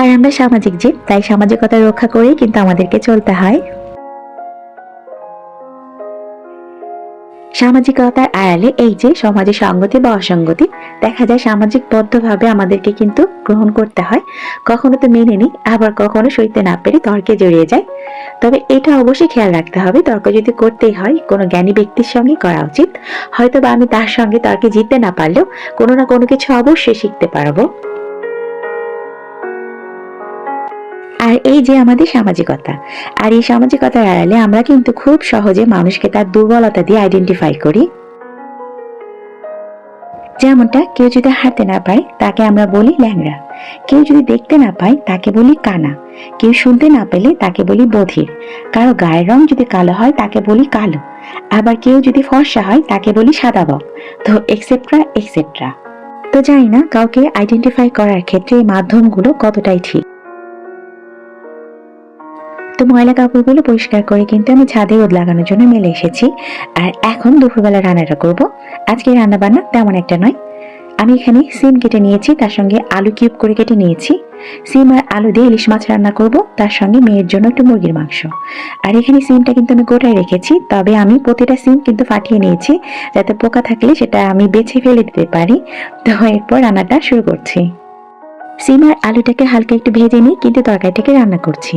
আর আমরা সামাজিক জীব, তাই সামাজিকতা রক্ষা করেই কিন্তু আমাদেরকে চলতে হয়। সামাজিকতার আড়ালে এই যে সমাজে সঙ্গতি বা অসঙ্গতি, দেখা যায় সামাজিক বদ্ধভাবে আমাদেরকে কিন্তু গ্রহণ করতে হয়। কখনো তো মেনে নিই, আবার কখনো সইতে না পেরে তর্কে জড়িয়ে যায়। তবে এটা অবশ্যই খেয়াল রাখতে হবে, তর্ক যদি করতেই হয়, কোনো জ্ঞানী ব্যক্তির সঙ্গে করা উচিত। হয়তো বা আমি তার সঙ্গে তর্কে জিততে না পারলেও কোনো না কোনো কিছু অবশ্যই শিখতে পারব। আর এই যে আমাদের সামাজিকতা, আর এই সামাজিকতার আড়ালে আমরা কিন্তু খুব সহজে মানুষকে তার দুর্বলতা দিয়ে আইডেন্টিফাই করি। যেমনটা কেউ যদি হাঁটতে না পারে তাকে আমরা বলি ল্যাংড়া। কেউ যদি দেখতে না পায়, তাকে বলি কানা। কেউ শুনতে না পেলে, তাকে বলি বধির। কারও গায়ের রং যদি কালো হয়, তাকে বলি কালো। আবার কেউ যদি ফর্সা হয়, তাকে বলি সাদা বক। তো এক্সেট্রা এক্সেট্রা তো জানি না কাউকে আইডেন্টিফাই করার ক্ষেত্রে এই মাধ্যমগুলো কতটাই ঠিক। তো ময়লা কাপড়গুলো পরিষ্কার করে কিন্তু আমি ছাদে রোদ লাগানোর জন্য মেলে এসেছি। আর এখন দুপুরবেলা রান্নাটা করব। আজকে রান্না বান্না তেমন একটা নয়। আমি এখানে সিম কেটে নিয়েছি, তার সঙ্গে আলু কিউব করে কেটে নিয়েছি। সিম আর আলু দিয়ে ইলিশ মাছ রান্না করব, তার সঙ্গে মেয়ের জন্য একটু মুরগির মাংস। আর এখানে সিমটা কিন্তু আমি গোটায় রেখেছি, তবে আমি প্রতিটা সিম কিন্তু ফাটিয়ে নিয়েছি, যাতে পোকা থাকলে সেটা আমি বেছে ফেলে দিতে পারি। তো এরপর রান্নাটা শুরু করছি। সিম আর আলুটাকে হালকা একটু ভেজে নিই, কিন্তু তরকারিটাকে রান্না করছি।